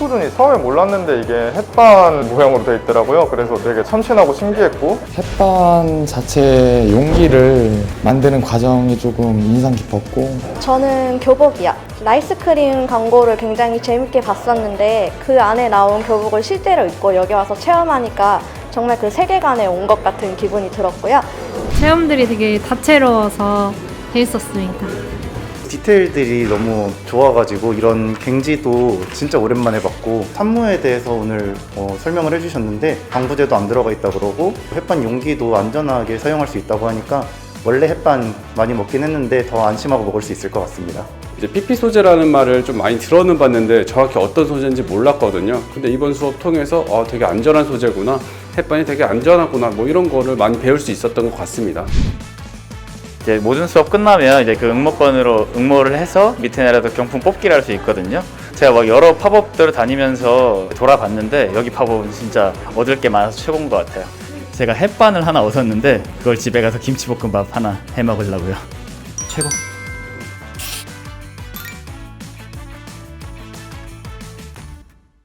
포토존이 처음에 몰랐는데 이게 햇반 모양으로 되어 있더라고요. 그래서 되게 참신하고 신기했고 햇반 자체 용기를 만드는 과정이 조금 인상 깊었고 저는 교복이야. 라이스크림 광고를 굉장히 재밌게 봤었는데 그 안에 나온 교복을 실제로 입고 여기 와서 체험하니까 정말 그 세계관에 온 것 같은 기분이 들었고요. 체험들이 되게 다채로워서 재밌었습니다. 디테일들이 너무 좋아가지고 이런 갱지도 진짜 오랜만에 봤고 산무에 대해서 오늘 어, 설명을 해주셨는데 방부제도 안 들어가 있다 그러고 햇반 용기도 안전하게 사용할 수 있다고 하니까 원래 햇반 많이 먹긴 했는데 더 안심하고 먹을 수 있을 것 같습니다. 이제 PP 소재라는 말을 좀 많이 들어는 봤는데 정확히 어떤 소재인지 몰랐거든요. 근데 이번 수업 통해서 어, 되게 안전한 소재구나, 햇반이 되게 안전하구나, 뭐 이런 거를 많이 배울 수 있었던 것 같습니다. 이제 모든 수업 끝나면 이제 그 응모권으로 응모를 해서 밑에 내려서 경품 뽑기를 할 수 있거든요. 제가 막 여러 팝업들을 다니면서 돌아봤는데 여기 팝업은 진짜 얻을 게 많아서 최고인 것 같아요. 제가 햇반을 하나 얻었는데 그걸 집에 가서 김치볶음밥 하나 해 먹으려고요. 최고.